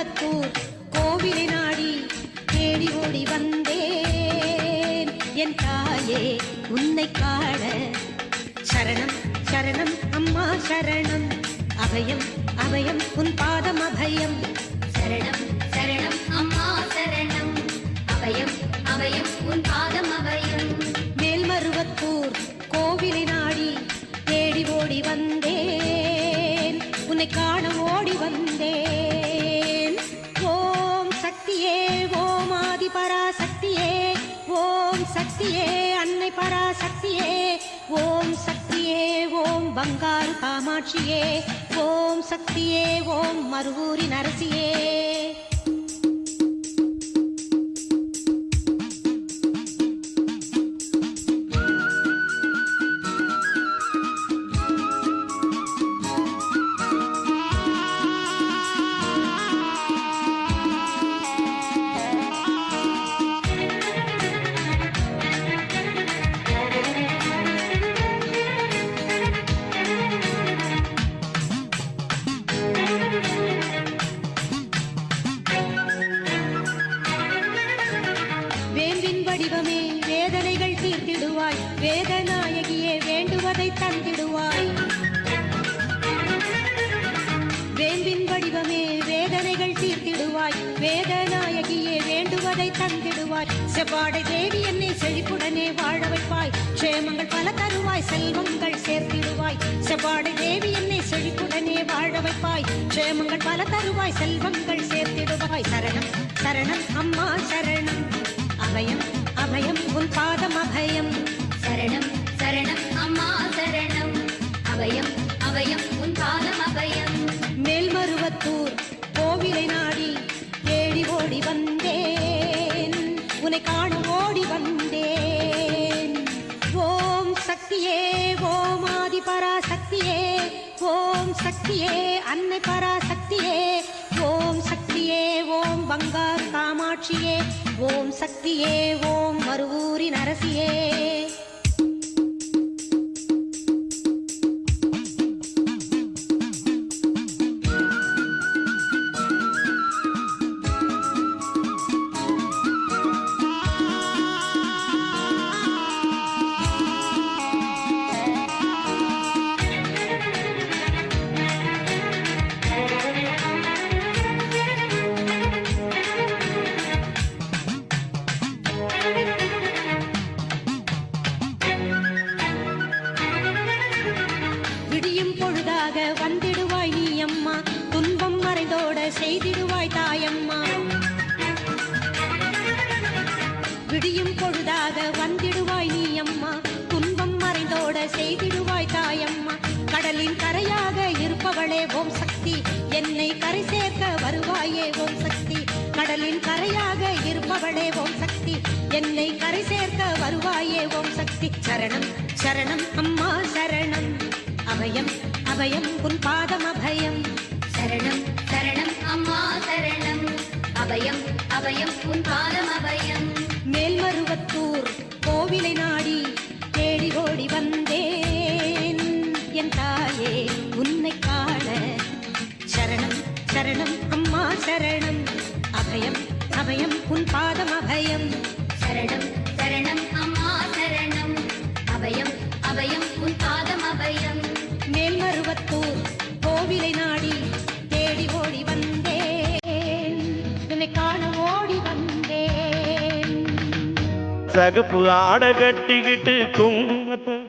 திருப்பத்தூர் கோவிலை நாடி தேடி ஓடி வந்தேன். என் தாயே உன்னை காண சரணம் சரணம் அம்மா சரணம். அபயம் அபயம் உன் பாதம் அபயம். சரணம் சரணம் அம்மா சரணம். அபயம் அபயம் உன் பாதம் அபயம். மேல்மருவத்தூர் கோவிலை நாடி தேடி ஓடி வந்தேன். உன்னை காண சக்தியே அன்னை பராசக்தியே ஓம் சக்தியே ஓம் பங்காரு காமாட்சியே ஓம் சக்தியே ஓம் மருவூரின் நரசியே. தீர்த்திடுவாய் வேதநாயகியே வேண்டுவதை தந்திடுவாய். வேம்பின் வடிவமே வேதனைகள் தீர்த்திடுவாய். வேதநாயகியே வேண்டுவதை தந்திடுவாய். செவ்வாடை தேவி என்னை செழிப்புடனே வாழ வைப்பாய். க்ஷேமங்கள் பல தருவாய் செல்வங்கள் சேர்த்திடுவாய். செவ்வாடை தேவி என்னை செழிப்புடனே வாழ வைப்பாய். க்ஷேமங்கள் பல தருவாய் செல்வங்கள் சேர்த்திடுவாய். சரணம் சரணம் அம்மா சரணம். அபயம் அபயம் உன் பாதம் அபயம். சரணம் சரணம் அம்மா சரணம். அபயம் அபயம் உன் பாதம் அபயம். மேல்மருவத்தூர் கோவிலை நாடி தேடி ஓடி வந்தேன். உன்னை காண ஓடி வந்தேன். ஓம் சக்தியே ஓம் ஆதி பராசக்தியே ஓம் சக்தியே அன்னை பராசக்தியே ஓம் சக்தியே ஓம் பங்கார் காமாட்சியே. ஓம் சக்தியே ஓம் மருவூரின் அரசியே கடலின் கரையாக இருப்பவளே ஓம் சக்தி. என்னை கரை சேர்க்க வருவாயே ஓம் சக்தி. சரணம் சரணம் அம்மா சரணம். அபயம் அபயம் உன் பாதம் அபயம். சரணம் சரணம் அம்மா சரணம். அபயம் அபயம் உன் பாதம் அபயம். மேல்மருவத்தூர் கோவிலை நாடி தேடி ஓடி வந்தேன். என் தாயே உன்னை காண. சரணம் சரணம் அம்மா சரணம். அபயம் அபயம் உன் பாதம் அபயம். சரணம் சரணம் அம்மா சரணம். அபயம் அபயம் உன் பாதம் அபயம். மேல்மருவத்தூர் கோவிலை நாடி தேடி ஓடி வந்தேன். உன்னை காண ஓடி வந்தேன். சகப்பு ஆடை கட்டிக்கிட்டு குங்குமத்தை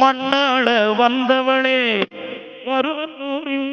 மண்ணாள வந்தவளே மருவத்தூரில்